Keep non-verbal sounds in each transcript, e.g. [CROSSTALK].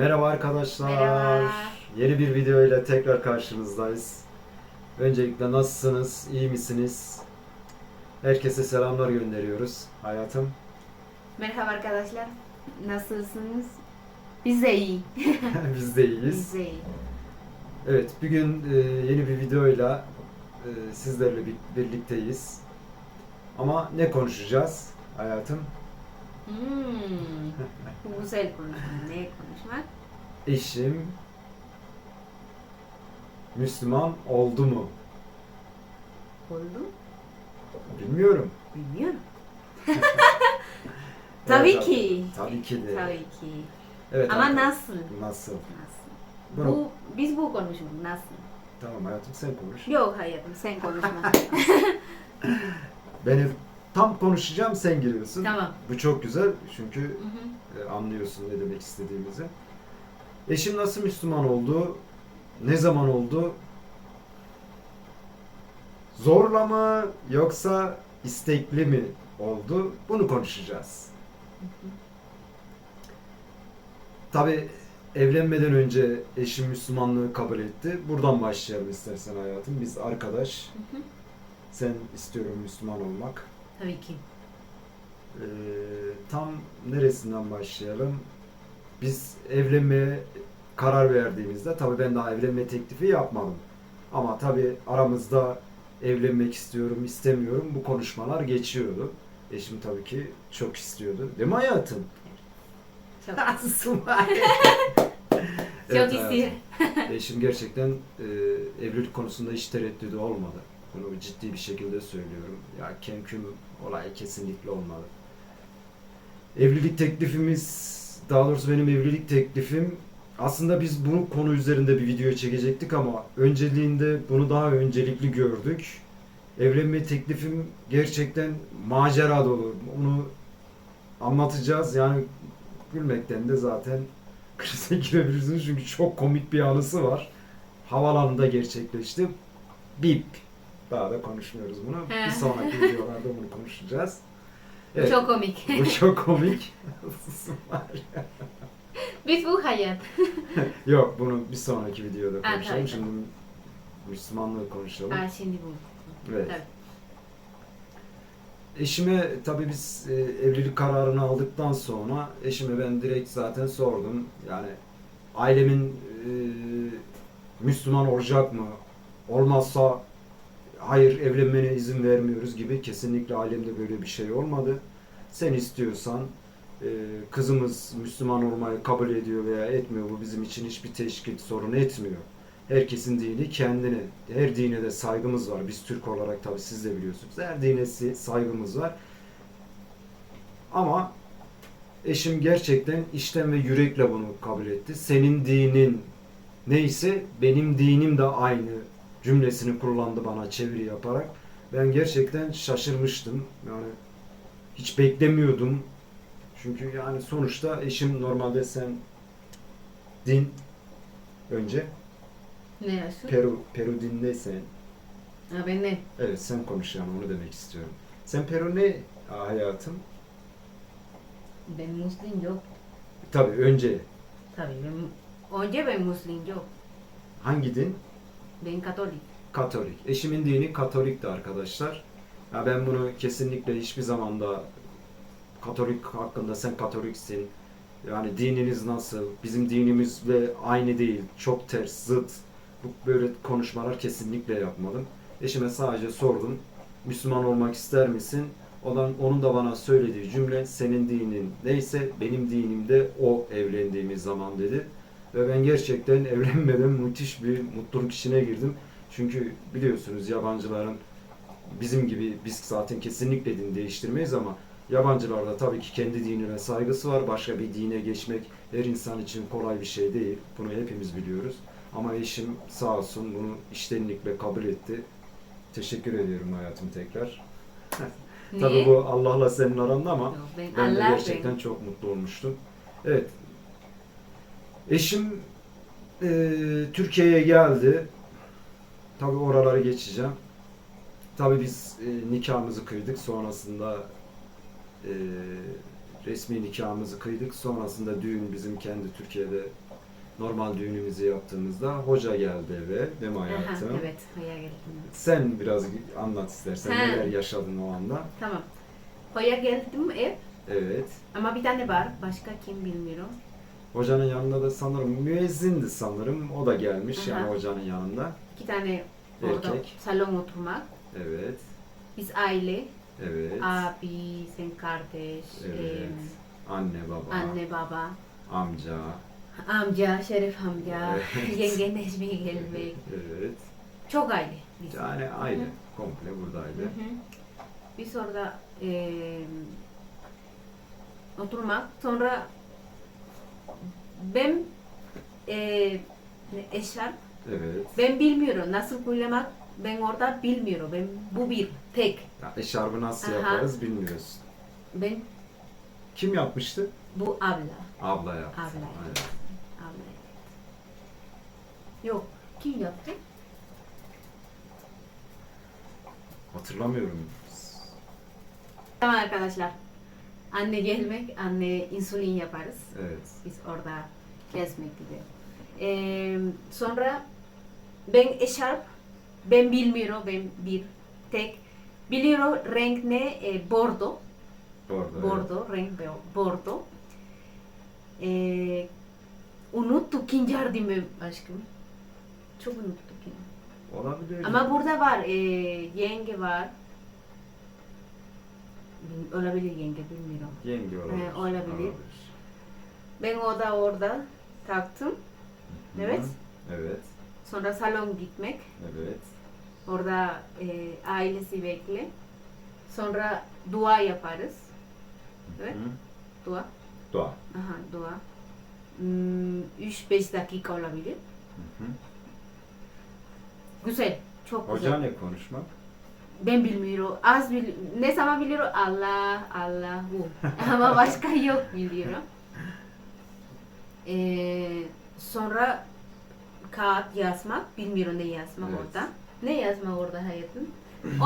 Merhaba arkadaşlar. Merhaba. Yeni bir video ile tekrar karşınızdayız. Öncelikle nasılsınız? İyi misiniz? Herkese selamlar gönderiyoruz. Hayatım. Merhaba arkadaşlar. Nasılsınız? Biz de iyi. [LAUGHS] Biz de iyiyiz. Biz de iyi. Evet, bugün e, yeni bir videoyla e, sizlerle bir- birlikteyiz. Ama ne konuşacağız hayatım? Hmm. Güzel konuşmak. Ne konuşmak? Eşim Müslüman oldu mu? Oldu? Bilmiyorum. Bilmiyorum. [LAUGHS] Tabii Evet, ki. Tabii ki de. Tabii ki. Evet, Ama arkadaşlar. nasıl? Nasıl? Nasıl? Bunu- Bu, biz bu konuşmak nasıl? Tamam hayatım sen konuş. Yok hayatım sen konuşma. [LAUGHS] Beni tam konuşacağım sen giriyorsun. tamam. Bu çok güzel çünkü Hı hı. e, anlıyorsun ne demek istediğimizi. Eşim nasıl Müslüman oldu? Ne zaman oldu? Zorla mı yoksa istekli mi oldu? Bunu konuşacağız. Tabi evlenmeden önce eşim Müslümanlığı kabul etti. Buradan başlayalım istersen hayatım. Biz arkadaş. Hı hı. Sen istiyorum Müslüman olmak. Tabii ki. Ee, tam neresinden başlayalım? Biz evlenmeye karar verdiğimizde tabii ben daha evlenme teklifi yapmadım. Ama tabii aramızda evlenmek istiyorum, istemiyorum bu konuşmalar geçiyordu. Eşim tabii ki çok istiyordu. Değil mi hayatım? Çok, Nasılsın? [LAUGHS] çok istiyorum. Eşim gerçekten e, evlilik konusunda hiç tereddüdü olmadı. Bunu ciddi bir şekilde söylüyorum. Ya kemküm olay kesinlikle olmadı. Evlilik teklifimiz, daha doğrusu benim evlilik teklifim aslında biz bunu konu üzerinde bir video çekecektik ama önceliğinde bunu daha öncelikli gördük. Evlenme teklifim gerçekten macera dolu. Onu anlatacağız. Yani gülmekten de zaten [LAUGHS] krize girebilirsiniz çünkü çok komik bir anısı var. Havalanında gerçekleşti. Bip. Daha da konuşmuyoruz bunu. He. Bir sonraki [LAUGHS] videolarda bunu konuşacağız. Evet, Çok komik. bu çok komik. [LAUGHS] biz bu hayat. [LAUGHS] Yok bunu bir sonraki videoda Ha, konuşalım. tabii, Şimdi Müslümanlığı konuşalım. Ha, şimdi bu. Evet. Tabii. Eşime tabii biz e, evlilik kararını aldıktan sonra eşime ben direkt zaten sordum. Yani ailemin e, Müslüman olacak mı? Olmazsa hayır evlenmene izin vermiyoruz gibi kesinlikle ailemde böyle bir şey olmadı. Sen istiyorsan e, kızımız Müslüman olmayı kabul ediyor veya etmiyor bu bizim için hiçbir teşkil sorun etmiyor. Herkesin dini kendine. Her dine de saygımız var. Biz Türk olarak tabii siz de biliyorsunuz. Her dine saygımız var. Ama eşim gerçekten işten ve yürekle bunu kabul etti. Senin dinin neyse benim dinim de aynı cümlesini kullandı bana çeviri yaparak. Ben gerçekten şaşırmıştım. Yani hiç beklemiyordum. Çünkü yani sonuçta eşim normalde sen din önce Ne diyorsun? Peru, Peru dinleysen. Ha, ben ne? Evet sen konuş yani onu demek istiyorum. Sen Peru ne hayatım? Ben Müslüm yok. Tabii önce Tabii ben, önce ben Müslüm yok. hangi din? Ben Katolik. Katolik. Eşimin dini Katolik'ti arkadaşlar. Ya ben bunu kesinlikle hiçbir zamanda Katolik hakkında sen Katoliksin. Yani dininiz nasıl? Bizim dinimizle aynı değil. Çok ters, zıt. Bu böyle konuşmalar kesinlikle yapmadım. Eşime sadece sordum. Müslüman olmak ister misin? Ondan, onun da bana söylediği cümle senin dinin neyse benim dinim de o evlendiğimiz zaman dedi. Ve ben gerçekten [LAUGHS] evlenmeden müthiş bir mutluluk içine girdim. Çünkü biliyorsunuz yabancıların bizim gibi biz zaten kesinlikle din değiştirmeyiz ama yabancılarda tabii ki kendi dinine saygısı var. Başka bir dine geçmek her insan için kolay bir şey değil. Bunu hepimiz biliyoruz. Ama eşim sağ olsun bunu içtenlikle kabul etti. Teşekkür ediyorum hayatım tekrar. [LAUGHS] Tabii bu Allah'la senin aranda ama ben, de gerçekten çok mutlu olmuştum. Evet. Eşim e, Türkiye'ye geldi. Tabii oraları geçeceğim. Tabii biz e, nikahımızı kıydık. Sonrasında e, resmi nikahımızı kıydık. Sonrasında düğün bizim kendi Türkiye'de normal düğünümüzü yaptığımızda hoca geldi eve değil mi Aha, hayatım? evet, hoya geldim. Sen biraz anlat istersen Ha. neler yaşadın o anda. Tamam. Hoya geldim ev Evet. ama bir tane var. Başka kim bilmiyorum. Hocanın yanında da sanırım müezzindi sanırım. O da gelmiş yani Aha. hocanın yanında. İki tane orada Erkek. salon oturmak. Evet. Biz aile, Evet. abi, sen kardeş, Evet. em, Anne, baba, anne, baba, amca. amca, Şerif amca, Evet. yenge Necmi gelmek. Evet. Çok aile biz. Yani aile. Hı. Komple buradaydı. Hı hı. Biz orada em, oturmak. Sonra ben e, eşarp Evet. ben bilmiyorum nasıl kullanmak ben orada bilmiyorum. Ben bu bir tek. Ya, eşarbı nasıl Aha. yaparız bilmiyoruz. Ben Kim yapmıştı? bu abla. Abla yaptı. Abla. Aynen. Abla. Yok. Kim yaptı? Hatırlamıyorum. Tamam arkadaşlar. Anne gelmek, anne insülin yaparız. Evet. Biz orada gezmek gibi. Ee, sonra ben eşarp, ben bilmiyorum, ben bir tek biliyorum renk ne? E, bordo. Orada. Bordo, renk be- bordo. Ee, unuttuk kim yardım aşkım. Çok unuttuk. Evet. Olabilir. Ama burada var, e, yenge var. Bil- Olabilir yenge, bilmiyorum. Yenge olabilir. He, olabilir. Ben o da orada taktım. Hı. Evet. Evet. Sonra salon gitmek. Evet. Orada e, ailesi bekle. Sonra dua yaparız. Evet. Hı. Dua. Doğa. Aha, dua. Hmm, 3-5 dakika olabilir. Hı hı. Güzel. Çok güzel. ne konuşmak? Ben bilmiyorum. Az bil ne zaman biliyorum? Allah, Allah bu. [LAUGHS] Ama başka yok biliyorum. Ee, sonra kağıt yazmak. Bilmiyorum ne yazmak Evet. orada. Ne yazmak orada hayatım?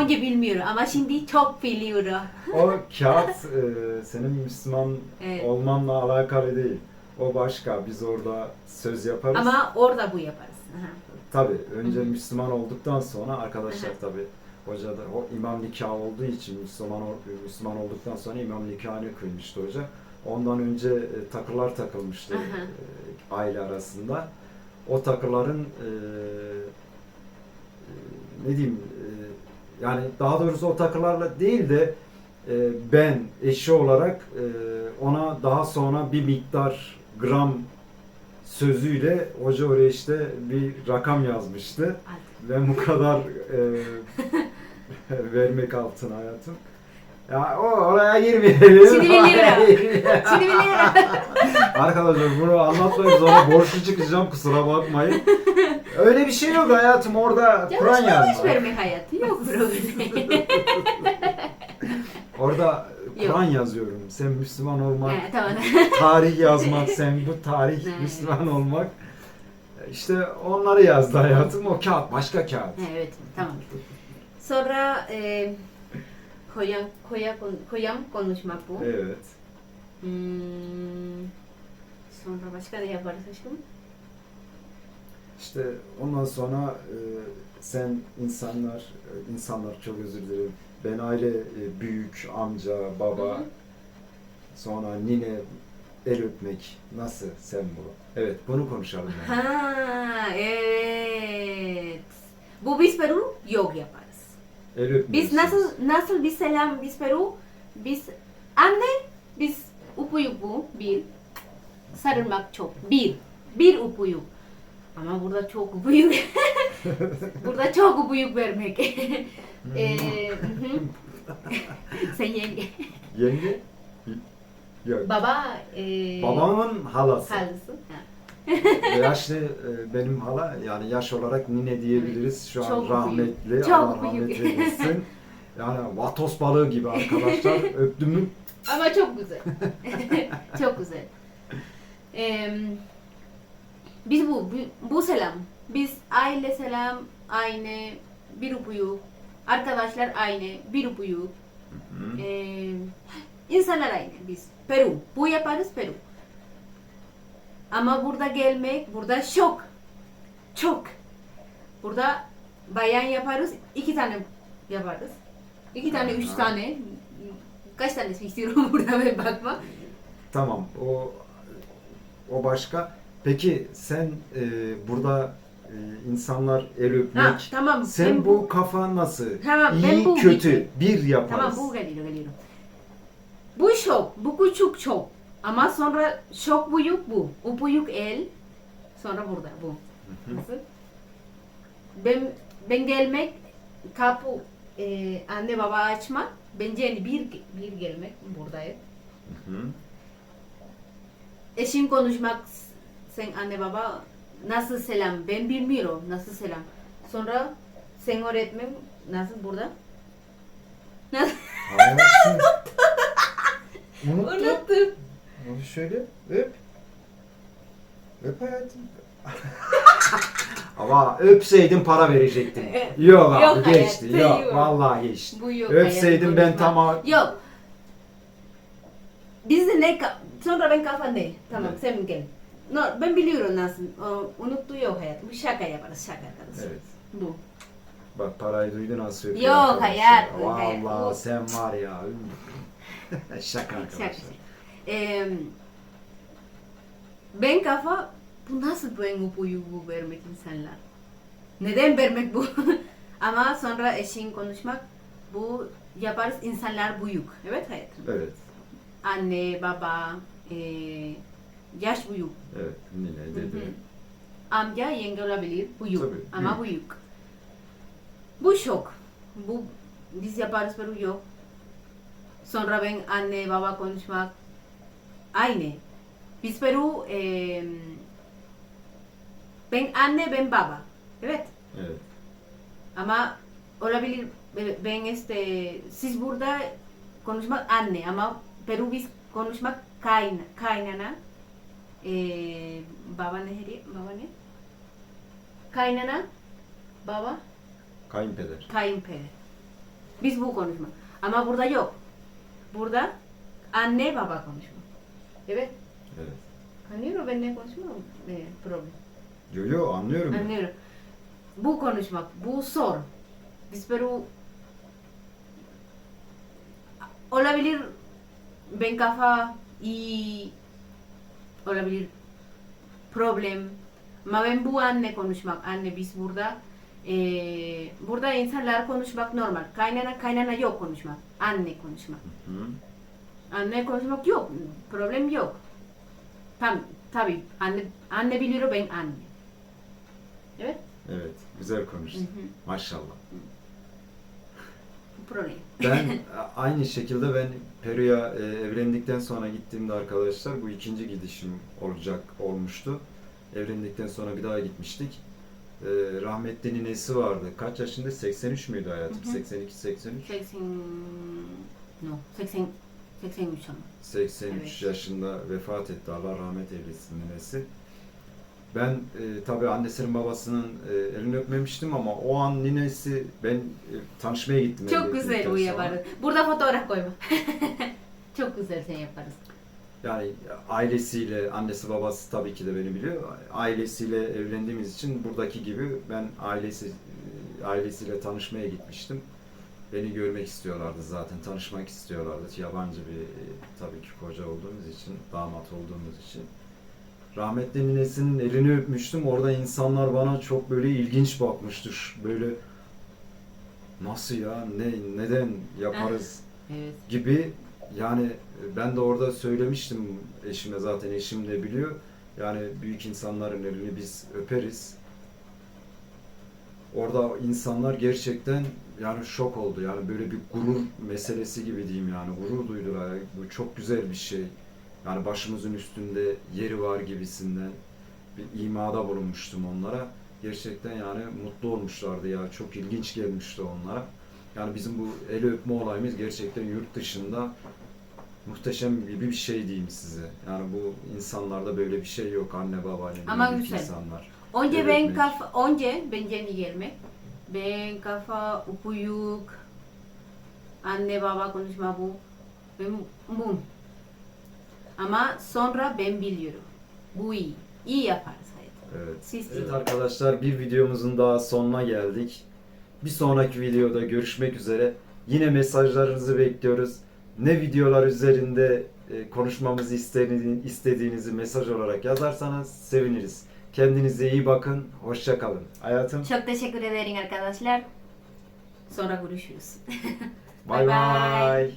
Önce bilmiyorum ama şimdi çok biliyorum. [LAUGHS] O kağıt e, senin Müslüman Evet. olmanla alakalı değil. O başka. Biz orada söz yaparız. Ama orada bu yaparız. Aha. Tabii önce. Müslüman olduktan sonra arkadaşlar tabii hoca da o imam nikahı olduğu için Müslüman Müslüman olduktan sonra imam nikahını kıymıştı hoca. Ondan önce e, takılar takılmıştı e, aile arasında. O takıların e, e, ne diyeyim e, yani daha doğrusu o takılarla değil de e, ben eşi olarak e, ona daha sonra bir miktar gram sözüyle hoca oraya işte bir rakam yazmıştı. Aldım. Ben bu kadar e, [LAUGHS] vermek altın hayatım. Ya o oraya girmeyelim. Biliyorum. [LAUGHS] Arkadaşlar bunu anlatmayayım sonra borçlu çıkacağım kusura bakmayın. Öyle bir şey yok hayatım orada Kur'an yazma. verme hayatı. Yok problem. [LAUGHS] Orada. Kur'an yazıyorum. Sen Müslüman olmak, He, tamam. tarih yazmak, sen bu tarih. Müslüman olmak. İşte onları yazdı hayatım. O kağıt, başka kağıt. Evet, tamam. Sonra e, koyam, koya, koyam konuşmak bu. Evet. Hmm, sonra başka ne yaparız aşkım? İşte ondan sonra e, sen insanlar, e, insanlar çok özür dilerim. Ben aile e, büyük, amca, baba, Hı hı. sonra nine, el öpmek. Nasıl sen bu? Evet, bunu konuşalım. Yani. Ha, evet. Bu biz Peru yok yaparız. El öpmek. Biz nasıl nasıl bir selam biz Peru biz anne biz upuyuk bu bir sarılmak çok bir bir upuyuk ama burada çok upuyuk [LAUGHS] burada çok upuyuk vermek hı hı. [LAUGHS] sen yenge Yenge? Yok. baba eee Babamın halası. halısı ha. Yaşlı e, benim hala yani yaş olarak nine diyebiliriz. Şu an Çok büyük. rahmetli. Çok Allah rahmet büyük. eylesin. Yani vatos balığı gibi arkadaşlar. [LAUGHS] Öptüm mü Ama çok güzel. [LAUGHS] çok güzel. Eee, biz bu, bu, selam. Biz aile selam aynı bir upuyu. Arkadaşlar aynı bir upuyu. Eee insanlar aynı biz. Peru. Bu yaparız Peru. Ama burada gelmek, burada şok. Çok. Burada bayan yaparız, iki tane yaparız. İki tane, üç tane. Kaç tane [LAUGHS] istiyorum burada ben bakma. Tamam o o başka. Peki sen e, burada e, insanlar el öpmek. Ha, tamam. Sen ben bu kafa nasıl? Tamam, İyi ben bu kötü bir yaparız. Tamam bu geliyor geliyor. Bu şok, bu küçük şok. Ama sonra şok büyük bu. O büyük el. Sonra burada bu. Nasıl? Ben, ben gelmek, kapı e, anne baba açmak. Bence yani bir, bir gelmek buradayım. Hı. Eşim konuşmak, sen anne baba nasıl selam? Ben bilmiyorum nasıl selam. Sonra sen öğretmen nasıl burada? [LAUGHS] Nasıl? Unuttum. Unuttum. Onu şöyle öp. Öp hayatım. [LAUGHS] Ama öpseydin para verecektin. Yok abi Yok geçti. Yok yok. vallahi geçti. Bu yok. Öpseydin hayatım, ben tamam. Yok. Bizde ne ka- sonra ben kafa ne? Tamam Evet. sen gel. No, ben biliyorum nasıl. O, unuttu yok hayatım. Bu şaka yaparız şaka yaparız. Evet. Bu. Bak parayı duydun nasıl öpüyor Yok, hayat, hayat. Vallahi Bu- sen var ya. [LAUGHS] Şaka arkadaşlar. Ee, ben kafa bu nasıl ben upuyu bu vermek insanlar? Neden vermek bu? [LAUGHS] Ama sonra eşin konuşmak bu yaparız insanlar büyük. Evet hayatım. Evet. Anne, baba, eee yaş büyük. Evet. Nine dedi. Hı hı. Amca, yenge olabilir. Büyük. Tabii, Ama büyük. Bu şok. Bu biz yaparız Peru yok. Sonra ben anne, baba konuşmak. Aynı. Biz Peru eee, ben anne, ben baba. Evet. Evet. Ama olabilir ben este siz burada konuşmak anne ama Peru biz konuşmak kayna, kaynana ee, baba ne heri baba ne kaynana baba Kayınpeder. kayınpeder biz bu konuşmak ama burada yok burada anne baba konuşmak evet Evet. anlıyorum ben ne konuşmam ee, problem Yo yo anlıyorum. ben. Anlıyorum. Bu konuşmak, bu sor. Biz Peru olabilir ben kafa iyi olabilir problem ama ben bu anne konuşmak anne biz burada eee, burada insanlar konuşmak normal kaynana kaynana yok konuşmak anne konuşmak Hı. anne konuşmak yok problem yok tam tabi anne anne biliyor ben anne evet Evet. Güzel konuştun. Hı hı. Maşallah. problem Ben [LAUGHS] aynı şekilde ben Peru'ya e, evlendikten sonra gittiğimde arkadaşlar bu ikinci gidişim olacak olmuştu. Evlendikten sonra bir daha gitmiştik. E, rahmetli ninesi vardı. Kaç yaşında? 83 müydü hayatım? Hı hı. 82 83. 80 no 80 83 ama 83 Evet. yaşında vefat etti. Allah rahmet eylesin ninesi. Ben e, tabii annesinin babasının e, elini öpmemiştim ama o an ninesi ben e, tanışmaya gittim. çok güzel bu yaparız burada fotoğraf koyma [LAUGHS] çok güzel sen yaparız Yani ailesiyle, annesi babası tabii ki de beni biliyor. Ailesiyle evlendiğimiz için buradaki gibi ben ailesi ailesiyle tanışmaya gitmiştim. Beni görmek istiyorlardı zaten, tanışmak istiyorlardı. Yabancı bir e, tabii ki koca olduğumuz için, damat olduğumuz için. Rahmetli ninesinin elini öpmüştüm. Orada insanlar bana çok böyle ilginç bakmıştı. Ş- Böyle nasıl ya, ne, neden yaparız? evet gibi yani e, ben de orada söylemiştim eşime zaten eşim de biliyor. Yani büyük insanların elini biz öperiz. Orada insanlar gerçekten yani şok oldu. Yani böyle bir gurur meselesi gibi diyeyim yani. Gurur duydular. Bu çok güzel bir şey. Yani başımızın üstünde yeri var gibisinden bir imada bulunmuştum onlara. Gerçekten yani mutlu olmuşlardı ya. Çok ilginç gelmişti onlara. Yani bizim bu el öpme olayımız gerçekten yurt dışında muhteşem gibi bir şey diyeyim size. Yani bu insanlarda böyle bir şey yok anne babayla Ama büyük güzel. insanlar. önce Evet, ben evet. kafa önce ben yeni gelmek ben kafa upuyuk anne baba konuşma bu ben bu ama sonra ben biliyorum Bu iyi. İyi yaparız hayatım. Evet. Siz Evet arkadaşlar bir videomuzun daha sonuna geldik. Bir sonraki videoda görüşmek üzere. Yine mesajlarınızı bekliyoruz. Ne videolar üzerinde e, konuşmamızı istediğini- istediğinizi mesaj olarak yazarsanız seviniriz. Kendinize iyi bakın. Hoşça kalın. Hayatım. Çok teşekkür ederim arkadaşlar. Sonra görüşürüz. [LAUGHS] Bye bye. bay.